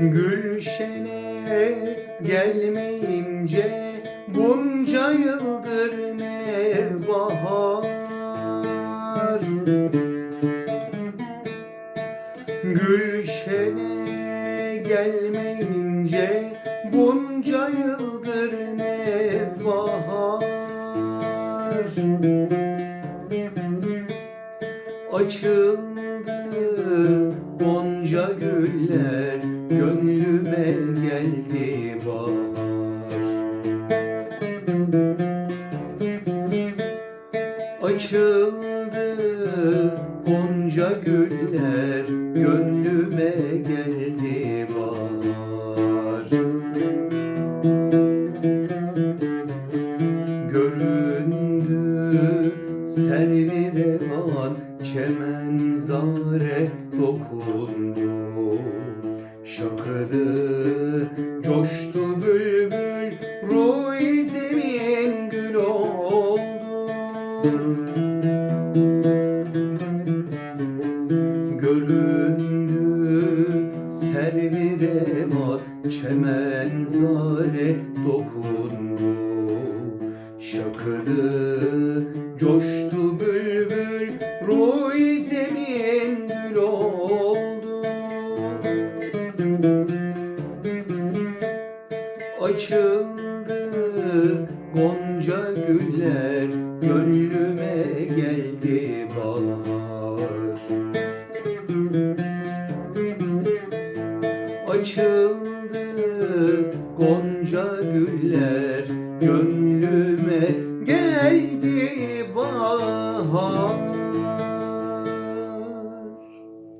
Gülşene gelmeyince bunca yıldır ne bahar? Gülşene gelmeyince bunca yıldır ne bahar? Açıldı gonca güller Gönlüme geldi bahar. Açıldı gonca güller Gönlüme geldi bahar servi revan Çemen zare dokundu. Şakıdı coştu bülbül Ruh zemin gül oldu. Göründü servi revan Çemen zare dokundu. Şakıdı coştu Açıldı gonca güller Gönlüme geldi bahar. Açıldı gonca güller Gönlüme geldi bahar